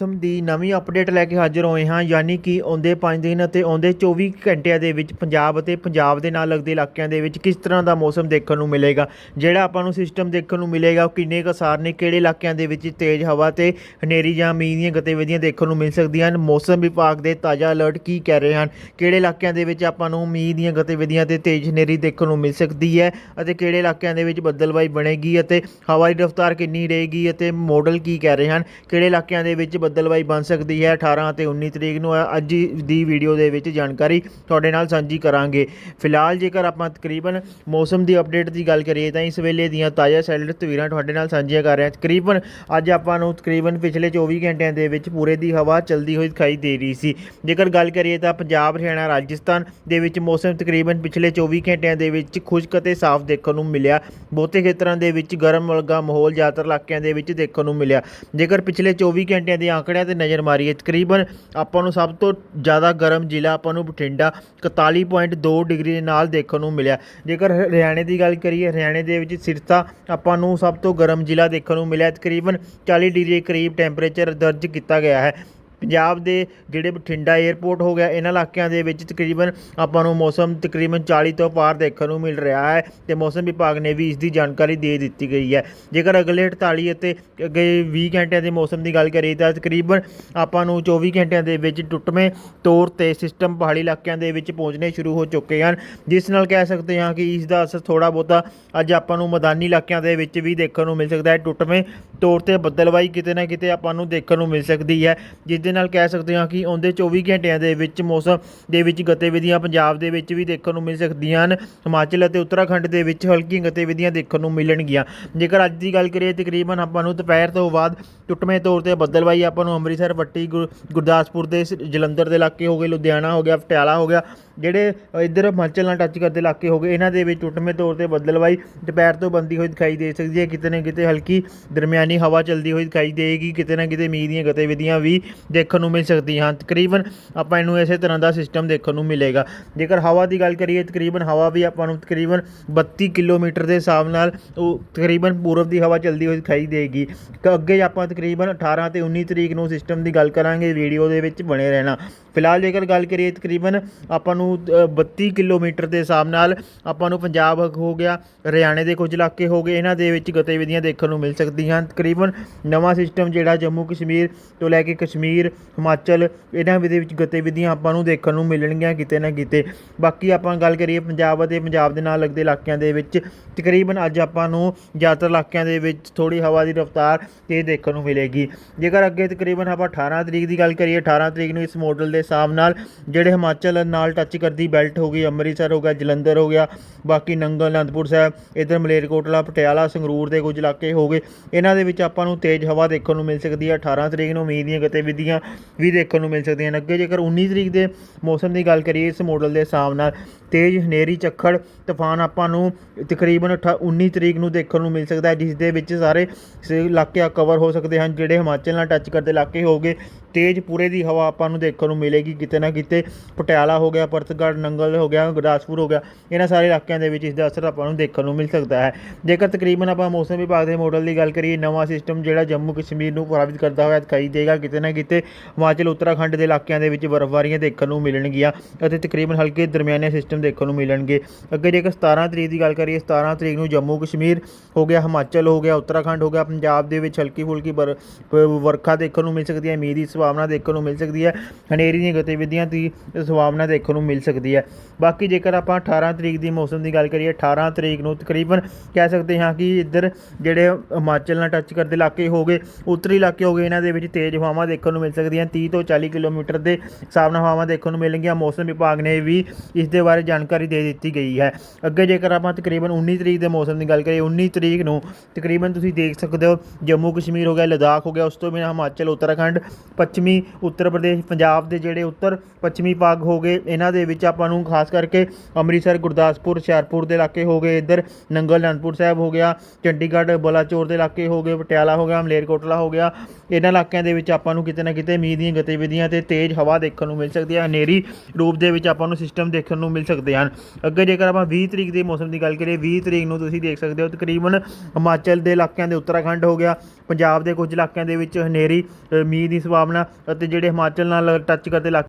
ਮੌਸਮ ਦੀ ਨਵੀਂ ਅਪਡੇਟ ਲੈ ਕੇ ਹਾਜ਼ਰ ਹੋਏ ਹਾਂ, ਯਾਨੀ ਕਿ ਆਉਂਦੇ 5 ਦਿਨ ਅਤੇ ਆਉਂਦੇ 24 ਘੰਟਿਆਂ ਦੇ ਵਿੱਚ ਪੰਜਾਬ ਅਤੇ ਪੰਜਾਬ ਦੇ ਨਾਲ ਲੱਗਦੇ ਇਲਾਕਿਆਂ ਦੇ ਵਿੱਚ ਕਿਸ ਤਰ੍ਹਾਂ ਦਾ ਮੌਸਮ ਦੇਖਣ ਨੂੰ ਮਿਲੇਗਾ, ਜਿਹੜਾ ਆਪਾਂ ਨੂੰ ਸਿਸਟਮ ਦੇਖਣ ਨੂੰ ਮਿਲੇਗਾ, ਉਹ ਕਿੰਨੇ ਕੁ ਅਸਾਰ ਨੇ, ਕਿਹੜੇ ਇਲਾਕਿਆਂ ਦੇ ਵਿੱਚ ਤੇਜ਼ ਹਵਾ ਤੇ ਹਨੇਰੀ ਜਾਂ ਮੀਂਹ ਦੀਆਂ ਗਤੀਵਿਧੀਆਂ ਦੇਖਣ ਨੂੰ ਮਿਲ ਸਕਦੀਆਂ ਹਨ, ਮੌਸਮ ਵਿਭਾਗ ਦੇ ਤਾਜ਼ਾ ਅਲਰਟ ਕੀ ਕਹਿ ਰਹੇ ਹਨ, ਕਿਹੜੇ ਇਲਾਕਿਆਂ ਦੇ ਵਿੱਚ ਆਪਾਂ ਨੂੰ ਮੀਂਹ ਦੀਆਂ ਗਤੀਵਿਧੀਆਂ ਤੇ ਤੇਜ਼ ਹਨੇਰੀ ਦੇਖਣ ਨੂੰ ਮਿਲ ਸਕਦੀ ਹੈ ਅਤੇ ਕਿਹੜੇ ਇਲਾਕਿਆਂ ਦੇ ਵਿੱਚ ਬੱਦਲਬਾਈ ਬਣੇਗੀ ਅਤੇ ਹਵਾ ਦੀ ਰਫ਼ਤਾਰ ਕਿੰਨੀ ਰਹੇਗੀ ਅਤੇ ਮਾਡਲ ਕੀ ਕਹਿ ਰਹੇ ਹਨ, ਕਿਹੜੇ ਇਲਾਕਿਆਂ ਦੇ ਵਿੱਚ ਬੱਦਲਬਾਈ ਬਣ ਸਕਦੀ ਹੈ। 18 ਅਤੇ 19 ਤਰੀਕ ਨੂੰ ਅੱਜ ਦੀ ਵੀਡੀਓ ਦੇ ਵਿੱਚ ਜਾਣਕਾਰੀ ਤੁਹਾਡੇ ਨਾਲ ਸਾਂਝੀ ਕਰਾਂਗੇ। ਫਿਲਹਾਲ ਜੇਕਰ ਆਪਾਂ ਤਕਰੀਬਨ ਮੌਸਮ ਦੀ ਅਪਡੇਟ ਦੀ ਗੱਲ ਕਰੀਏ ਤਾਂ ਇਸ ਵੇਲੇ ਦੀਆਂ ਤਾਜ਼ਾ ਸੈਲਡ ਤਸਵੀਰਾਂ ਤੁਹਾਡੇ ਨਾਲ ਸਾਂਝੀਆਂ ਕਰ ਰਹੇ। ਹਾਂ ਤਕਰੀਬਨ ਅੱਜ ਆਪਾਂ ਨੂੰ ਤਕਰੀਬਨ ਪਿਛਲੇ 24 ਘੰਟਿਆਂ ਦੇ ਵਿੱਚ ਪੂਰੇ ਦੀ ਹਵਾ ਚਲਦੀ ਹੋਈ ਦਿਖਾਈ ਦੇ ਰਹੀ ਸੀ। ਜੇਕਰ ਗੱਲ ਕਰੀਏ ਤਾਂ ਪੰਜਾਬ, ਹਰਿਆਣਾ, ਰਾਜਸਥਾਨ ਦੇ ਵਿੱਚ ਮੌਸਮ ਤਕਰੀਬਨ ਪਿਛਲੇ 24 ਘੰਟਿਆਂ ਦੇ ਵਿੱਚ ਖੁਸ਼ਕ ਅਤੇ ਸਾਫ਼ ਦੇਖਣ ਨੂੰ ਮਿਲਿਆ। ਬਹੁਤੇ ਖੇਤਰਾਂ ਦੇ ਵਿੱਚ ਗਰਮ ਵਰਗਾ ਮਾਹੌਲ ਜ਼ਿਆਦਾਤਰ ਇਲਾਕਿਆਂ ਦੇ ਵਿੱਚ ਦੇਖਣ ਨੂੰ ਮਿਲਿਆ। ਜੇਕਰ ਪਿਛਲੇ 24 ਘੰਟਿਆਂ ਦੇ ਆંકੜਿਆਂ ਤੇ ਨਜ਼ਰ ਮਾਰੀਏ, ਤਕਰੀਬਨ ਆਪਾਂ ਨੂੰ ਸਭ ਤੋਂ ਜ਼ਿਆਦਾ ਗਰਮ ਜ਼ਿਲ੍ਹਾ ਆਪਾਂ ਨੂੰ ਬਠਿੰਡਾ 41.2 ਡਿਗਰੀ ਦੇ ਨਾਲ ਦੇਖਣ ਨੂੰ ਮਿਲਿਆ। ਜੇਕਰ ਹਰਿਆਣੇ ਦੀ ਗੱਲ ਕਰੀਏ, ਹਰਿਆਣੇ ਦੇ ਵਿੱਚ ਸਿਰਸਾ ਆਪਾਂ ਨੂੰ ਸਭ ਤੋਂ ਗਰਮ ਜ਼ਿਲ੍ਹਾ ਦੇਖਣ ਨੂੰ ਮਿਲਿਆ। ਤਕਰੀਬਨ 40 ਡਿਗਰੀ ਦੇ ਕਰੀਬ ਟੈਂਪਰੇਚਰ ਦਰਜ ਕੀਤਾ ਗਿਆ ਹੈ। ਪੰਜਾਬ ਦੇ ਜਿਹੜੇ ਬਠਿੰਡਾ 에ਅਰਪੋਰਟ ਹੋ ਗਿਆ, ਇਹਨਾਂ ਇਲਾਕਿਆਂ ਦੇ ਵਿੱਚ ਤਕਰੀਬਨ ਆਪਾਂ ਨੂੰ ਮੌਸਮ ਤਕਰੀਬਨ 40 ਤੋਂ ਪਾਰ ਦੇਖਣ ਨੂੰ ਮਿਲ ਰਿਹਾ ਹੈ ਤੇ ਮੌਸਮ ਵਿਭਾਗ ਨੇ ਵੀ ਇਸ ਦੀ ਜਾਣਕਾਰੀ ਦੇ ਦਿੱਤੀ ਗਈ ਹੈ। ਜੇਕਰ ਅਗਲੇ 48 ਅਤੇ ਅੱਗੇ 20 ਘੰਟਿਆਂ ਦੇ ਮੌਸਮ ਦੀ ਗੱਲ ਕਰੀਏ ਤਾਂ ਤਕਰੀਬਨ ਆਪਾਂ ਨੂੰ 24 ਘੰਟਿਆਂ ਦੇ ਵਿੱਚ ਟੁੱਟਵੇਂ ਤੌਰ ਤੇ ਸਿਸਟਮ ਪਹਾੜੀ ਇਲਾਕਿਆਂ ਦੇ ਵਿੱਚ ਪਹੁੰਚਣੇ ਸ਼ੁਰੂ ਹੋ ਚੁੱਕੇ ਹਨ। ਜਿਸ ਨਾਲ ਕਹਿ ਸਕਦੇ ਹਾਂ ਕਿ ਇਸ ਦਾ ਅਸਰ ਥੋੜਾ ਬਹੁਤਾ ਅੱਜ ਆਪਾਂ ਨੂੰ ਮੈਦਾਨੀ ਇਲਾਕਿਆਂ ਦੇ ਵਿੱਚ ਵੀ ਦੇਖਣ ਨੂੰ ਮਿਲ ਸਕਦਾ ਹੈ। ਟੁੱਟਵੇਂ ਤੌਰ ਤੇ ਬੱਦਲਵਾਈ ਕਿਤੇ ਨਾ ਕਿਤੇ ਆਪਾਂ ਨੂੰ ਦੇਖਣ ਨੂੰ ਮਿਲ ਸਕਦੀ ਹੈ, ਜਿਸ ਦੇ ਨਾਲ ਕਹਿ ਸਕਦੇ ਹਾਂ ਕਿ ਆਉਂਦੇ 24 ਘੰਟਿਆਂ ਦੇ ਵਿੱਚ ਮੌਸਮ ਦੇ ਵਿੱਚ ਗਤੀਵਿਧੀਆਂ ਪੰਜਾਬ ਦੇ ਵਿੱਚ ਵੀ ਦੇਖਣ ਨੂੰ ਮਿਲ ਸਕਦੀਆਂ ਹਨ। ਹਿਮਾਚਲ ਅਤੇ ਉੱਤਰਾਖੰਡ ਦੇ ਵਿੱਚ ਹਲਕੀਆਂ ਗਤੀਵਿਧੀਆਂ ਦੇਖਣ ਨੂੰ ਮਿਲਣਗੀਆਂ। ਜੇਕਰ ਅੱਜ ਦੀ ਗੱਲ ਕਰੀਏ, ਤਕਰੀਬਨ ਆਪਾਂ ਨੂੰ ਦੁਪਹਿਰ ਤੋਂ ਬਾਅਦ ਟੁੱਟਵੇਂ ਤੌਰ ਤੇ ਬੱਦਲਵਾਈ ਆਪਾਂ ਨੂੰ ਅੰਮ੍ਰਿਤਸਰ, ਵੱਟੀ, ਗੁਰ- ਗੁਰਦਾਸਪੁਰ ਦੇ ਸ- ਜਲੰਧਰ ਦੇ ਇਲਾਕੇ ਹੋ ਗਏ, ਲੁਧਿਆਣਾ ਹੋ ਗਿਆ, ਪਟਿਆਲਾ ਹੋ ਗਿਆ। ਜਿਹੜੇ ਇੱਧਰ ਹਿਮਾਚਲ ਨਾਲ ਟੱਚ ਕਰਦੇ ਇਲਾਕੇ ਹੋ ਗਏ, ਇਹਨਾਂ ਦੇ ਵਿੱਚ ਟੁੱਟਵੇਂ ਤੌਰ ਤੇ ਬੱਦਲਵਾਈ ਦੁਪਹਿਰ ਤੋਂ ਬੰਦੀ ਹੋਈ ਦਿਖਾਈ ਦੇ ਸਕਦੀ ਹੈ। ਕਿਤੇ ਨਾ ਕਿਤੇ ਹਲਕੀ ਦਰਮਿਆਨੀ ਹਵਾ ਚੱਲਦੀ ਹੋਈ ਦਿਖਾਈ ਦੇਗੀ। ਕਿਤੇ ਨਾ ਕਿਤੇ ਮੀਂਹ ਦੀਆਂ ਗਤੀਵਿਧੀਆਂ ਵੀ ਦੇਖਣ ਨੂੰ ਮਿਲ ਸਕਦੀਆਂ ਹਨ। ਤਕਰੀਬਨ ਆਪਾਂ ਇਹਨੂੰ ਇਸੇ ਤਰ੍ਹਾਂ ਦਾ ਸਿਸਟਮ ਦੇਖਣ ਨੂੰ ਮਿਲੇਗਾ। ਜੇਕਰ ਹਵਾ ਦੀ ਗੱਲ ਕਰੀਏ, ਤਕਰੀਬਨ ਹਵਾ ਵੀ ਆਪਾਂ ਨੂੰ ਤਕਰੀਬਨ 32 ਕਿਲੋਮੀਟਰ ਦੇ ਹਿਸਾਬ ਨਾਲ ਉਹ ਤਕਰੀਬਨ ਪੂਰਬ ਦੀ ਹਵਾ ਚੱਲਦੀ ਹੋਈ ਦਿਖਾਈ ਦੇਗੀ। ਤਾਂ ਅੱਗੇ ਆਪਾਂ ਤਕਰੀਬਨ 18 ਤੇ 19 ਤਰੀਕ ਨੂੰ ਸਿਸਟਮ ਦੀ ਗੱਲ ਕਰਾਂਗੇ, ਵੀਡੀਓ ਦੇ ਵਿੱਚ ਬਣੇ ਰਹਿਣਾ। ਫਿਲਹਾਲ ਜੇਕਰ ਗੱਲ ਕਰੀਏ ਤਕਰੀਬਨ ਆਪਾਂ ਨੂੰ ਅ, 32 ਕਿਲੋਮੀਟਰ ਦੇ ਹਿਸਾਬ ਨਾਲ ਆਪਾਂ ਨੂੰ ਪੰਜਾਬ ਹੋ ਗਿਆ ਹਰਿਆਣੇ ਦੇ ਕੁਝ ਇਲਾਕੇ ਹੋ ਗਏ ਇਹਨਾਂ ਦੇ ਵਿੱਚ ਗਤੀਵਿਧੀਆਂ ਦੇਖਣ ਨੂੰ ਮਿਲ ਸਕਦੀਆਂ ਹਨ। ਤਕਰੀਬਨ ਨਵਾਂ ਸਿਸਟਮ ਜਿਹੜਾ ਜੰਮੂ ਕਸ਼ਮੀਰ ਤੋਂ ਲੈ ਕੇ ਕਸ਼ਮੀਰ ਹਿਮਾਚਲ ਇਹਨਾਂ ਦੇ ਵਿੱਚ ਗਤੀਵਿਧੀਆਂ ਆਪਾਂ ਨੂੰ ਦੇਖਣ ਨੂੰ ਮਿਲਣਗੀਆਂ ਕਿਤੇ ਨਾ ਕਿਤੇ। ਬਾਕੀ ਆਪਾਂ ਗੱਲ ਕਰੀਏ ਪੰਜਾਬ ਅਤੇ ਪੰਜਾਬ ਦੇ ਨਾਲ ਲੱਗਦੇ ਇਲਾਕਿਆਂ ਦੇ ਵਿੱਚ ਤਕਰੀਬਨ ਅੱਜ ਆਪਾਂ ਨੂੰ ਜ਼ਿਆਦਾਤਰ ਇਲਾਕਿਆਂ ਦੇ ਵਿੱਚ ਥੋੜੀ ਹਵਾ ਦੀ ਰਫ਼ਤਾਰ ਤੇਜ਼ ਦੇਖਣ ਨੂੰ ਮਿਲੇਗੀ। ਜੇਕਰ ਅੱਗੇ ਤਕਰੀਬਨ ਆਪਾਂ 18 ਤਰੀਕ ਦੀ ਗੱਲ ਕਰੀਏ 18 ਤਰੀਕ ਨੂੰ ਇਸ ਮਾਡਲ ਦੇ ਹਿਸਾਬ ਨਾਲ ਜਿਹੜੇ ਹਿਮਾਚਲ ਨਾਲ ਟੱਚ ਕਰਦੀ ਬੈਲਟ ਹੋ ਗਈ, ਅੰਮ੍ਰਿਤਸਰ ਹੋ ਗਿਆ, ਜਲੰਧਰ ਹੋ ਗਿਆ, ਬਾਕੀ ਨੰਗਲ, ਅਨੰਦਪੁਰ ਸਾਹਿਬ, ਇਧਰ ਮਲੇਰਕੋਟਲਾ, ਪਟਿਆਲਾ, ਸੰਗਰੂਰ ਦੇ ਕੁਝ ਇਲਾਕੇ ਹੋ ਗਏ। ਇਹਨਾਂ ਦੇ ਵਿੱਚ ਆਪਾਂ ਨੂੰ ਤੇਜ਼ ਹਵਾ ਦੇਖਣ ਨੂੰ ਮਿਲ ਸਕਦੀ ਹੈ 18 ਤਰੀਕ ਨੂੰ ਮੀਂਹ ਦੀਆਂ ਗਤੀਵਿਧੀਆਂ ਵੀ ਦੇਖਣ ਨੂੰ ਮਿਲ ਸਕਦੀਆਂ ਹਨ ਅੱਗੇ ਜੇਕਰ 19 ਤਰੀਕ ਦੇ ਮੌਸਮ ਦੀ ਗੱਲ ਕਰੀਏ, ਇਸ ਮਾਡਲ ਦੇ ਹਿਸਾਬ ਨਾਲ ਤੇਜ਼ ਹਨੇਰੀ ਚੱਖੜ ਤੂਫਾਨ ਆਪਾਂ ਨੂੰ ਤਕਰੀਬਨ ਅਠਾ- 19 ਤਰੀਕ ਨੂੰ ਦੇਖਣ ਨੂੰ ਮਿਲ ਸਕਦਾ ਹੈ ਜਿਸ ਦੇ ਵਿੱਚ ਸਾਰੇ ਸ- ਇਲਾਕੇ ਕਵਰ ਹੋ ਸਕਦੇ ਹਨ, ਜਿਹੜੇ ਹਿਮਾਚਲ ਨਾਲ ਟੱਚ ਕਰਦੇ ਇਲਾਕੇ ਹੋਗੇ ਤੇਜ਼ ਪੂਰੇ ਦੀ ਹਵਾ ਆਪਾਂ ਨੂੰ ਦੇਖਣ ਨੂੰ ਮਿਲੇਗੀ ਕਿਤੇ ਨਾ ਕਿਤੇ। ਪਟਿਆਲਾ ਹੋ ਗਿਆ ਪਰਤਗੜ ਨੰਗਲ ਹੋ ਗਿਆ, ਗੁਰਦਾਸਪੁਰ ਹੋ ਗਿਆ। ਇਹਨਾਂ ਸਾਰੇ ਇਲਾਕਿਆਂ ਦੇ ਵਿੱਚ ਇਸ ਦਾ ਅਸਰ ਆਪਾਂ ਨੂੰ ਦੇਖਣ ਨੂੰ ਮਿਲ ਸਕਦਾ ਹੈ। ਜੇਕਰ ਤਕਰੀਬਨ ਆਪਾਂ ਮੌਸਮ ਵਿਭਾਗ ਦੇ ਮਾਡਲ ਦੀ ਗੱਲ ਕਰੀਏ, ਨਵਾਂ ਸਿਸਟਮ ਜਿਹੜਾ ਜੰਮੂ ਕਸ਼ਮੀਰ ਨੂੰ ਪ੍ਰਭਾਵਿਤ ਕਰਦਾ ਹੋਇਆ ਦਿਖਾਈ ਦੇਗਾ। ਕਿਤੇ ਨਾ ਕਿਤੇ ਹਿਮਾਚਲ, ਉੱਤਰਾਖੰਡ ਦੇ ਇਲਾਕਿਆਂ ਦੇ ਵਿੱਚ ਬਰਫ਼ਬਾਰੀਆਂ ਦੇਖਣ ਨੂੰ ਮਿਲਣਗੀਆਂ ਅਤੇ ਤਕਰੀਬਨ ਹਲਕੇ ਦਰਮਿਆਨੇ ਸਿਸਟਮ ਦੇਖਣ ਨੂੰ ਮਿਲਣਗੇ। ਅੱਗੇ ਜੇਕਰ 17 ਤਰੀਕ ਦੀ ਗੱਲ ਕਰੀਏ 17 ਤਰੀਕ ਨੂੰ ਜੰਮੂ ਕਸ਼ਮੀਰ ਹੋ ਗਿਆ, ਹਿਮਾਚਲ ਹੋ ਗਿਆ, ਉੱਤਰਾਖੰਡ ਹੋ ਗਿਆ, ਪੰਜਾਬ ਦੇ ਵਿੱਚ ਹਲਕੀ ਫੁਲਕੀ ਵਰਖਾ ਦੇਖਣ ਨੂੰ ਮਿਲ ਸਕਦੀ ਹੈ, ਮੀਂਹ ਦੀ ਸੰਭਾਵਨਾ ਦੇਖਣ ਨੂੰ ਮਿਲ ਸਕਦੀ ਹੈ। ਹਨੇਰੀ ਦੀਆਂ ਗਤੀਵਿਧੀਆਂ ਦੀ ਸੰਭਾਵਨਾ ਦੇਖਣ ਨੂੰ ਮਿਲ ਸਕਦੀ ਹੈ। ਬਾਕੀ ਜੇਕਰ ਆਪਾਂ 18 ਤਰੀਕ ਦੀ ਮੌਸਮ ਦੀ ਗੱਲ ਕਰੀਏ 18 ਤਰੀਕ ਨੂੰ ਤਕਰੀਬਨ ਕਹਿ ਸਕਦੇ ਹਾਂ ਕਿ ਇੱਧਰ ਜਿਹੜੇ ਹਿਮਾਚਲ ਨਾਲ ਟੱਚ ਕਰਦੇ ਇਲਾਕੇ ਹੋ ਗਏ, ਉੱਤਰੀ ਇਲਾਕੇ ਹੋ ਗਏ, ਇਹਨਾਂ ਦੇ ਵਿੱਚ ਤੇਜ਼ ਹਵਾਵਾਂ ਦੇਖਣ ਨੂੰ ਮਿਲ ਸਕਦੀਆਂ। 30 ਤੋਂ 40 ਕਿਲੋਮੀਟਰ ਦੇ ਹਿਸਾਬ ਨਾਲ ਹਵਾਵਾਂ ਦੇਖਣ ਨੂੰ ਮਿਲਣਗੀਆਂ। ਮੌਸਮ ਵਿਭਾਗ ਨੇ ਵੀ ਇਸ ਦੇ ਬਾਰੇ ਜਾਣਕਾਰੀ ਦੇ ਦਿੱਤੀ ਗਈ ਹੈ। ਅੱਗੇ ਜੇਕਰ ਆਪਾਂ ਤਕਰੀਬਨ 19 ਤਰੀਕ ਦੇ ਮੌਸਮ ਦੀ ਗੱਲ ਕਰੀਏ 19 ਤਰੀਕ ਨੂੰ ਤਕਰੀਬਨ ਤੁਸੀਂ ਦੇਖ ਸਕਦੇ ਹੋ, ਜੰਮੂ ਕਸ਼ਮੀਰ ਹੋ ਗਿਆ, ਲਦਾਖ ਹੋ ਗਿਆ, ਉਸ ਤੋਂ ਬਿਨਾਂ ਹਿਮਾਚਲ, ਉੱਤਰਾਖੰਡ, ਪੱਛਮੀ, ਉੱਤਰ ਪ੍ਰਦੇਸ਼, ਪੰਜਾਬ ਦੇ ਜਿਹੜੇ ਉੱਤਰ ਪੱਛਮੀ ਭਾਗ ਹੋ ਗਏ, ਇਹਨਾਂ ਦੇ ਵਿੱਚ ਆਪਾਂ ਨੂੰ ਖਾਸ ਕਰਕੇ ਅੰਮ੍ਰਿਤਸਰ, ਗੁਰਦਾਸਪੁਰ, ਹੁਸ਼ਿਆਰਪੁਰ ਦੇ ਇਲਾਕੇ ਹੋ ਗਏ, ਇੱਧਰ ਨੰਗਲ ਅਨੰਦਪੁਰ ਸਾਹਿਬ ਹੋ ਗਿਆ, ਚੰਡੀਗੜ੍ਹ, ਬਲਾਚੌਰ ਦੇ ਇਲਾਕੇ ਹੋ ਗਏ, ਪਟਿਆਲਾ ਹੋ ਗਿਆ, ਮਲੇਰਕੋਟਲਾ ਹੋ ਗਿਆ, ਇਹਨਾਂ ਇਲਾਕਿਆਂ ਦੇ ਵਿੱਚ ਆਪਾਂ ਨੂੰ ਕਿਤੇ ਨਾ ਕਿਤੇ ਮੀਂਹ ਦੀਆਂ ਗਤੀਵਿਧੀਆਂ ਤੇ ਤੇਜ਼ ਹਵਾ ਦੇਖਣ ਨੂੰ ਮਿਲ ਸਕਦੀ ਹੈ, ਹਨੇਰੀ ਰੂਪ ਦੇ ਵਿੱਚ ਆਪਾਂ ਨੂੰ ਸਿਸਟਮ ਦੇਖਣ ਨੂੰ ਮਿਲ ਸਕਦੇ ਹਨ। ਅੱਗੇ ਜੇਕਰ ਆਪਾਂ 20 ਤਰੀਕ ਦੇ ਮੌਸਮ ਦੀ ਗੱਲ ਕਰੀਏ 20 ਤਰੀਕ ਨੂੰ ਤੁਸੀਂ ਦੇਖ ਸਕਦੇ ਹੋ ਤਕਰੀਬਨ ਹਿਮਾਚਲ ਦੇ ਇਲਾਕਿਆਂ ਦੇ ਉੱਤਰਾਖੰਡ ਹੋ ਗਿਆ ਪੰਜਾਬ ਦੇ ਕੁਝ ਇਲਾਕਿਆਂ ਦੇ ਵਿੱਚ ਹਨੇਰੀ ਮੀਂਹ ਦੀ ਸੰਭਾਵਨਾ ਅਤੇ ਜਿਹੜੇ ਹਿਮਾਚਲ ਨਾਲ ਟੱਚ ਕਰਦੇ ਇਲਾਕੇ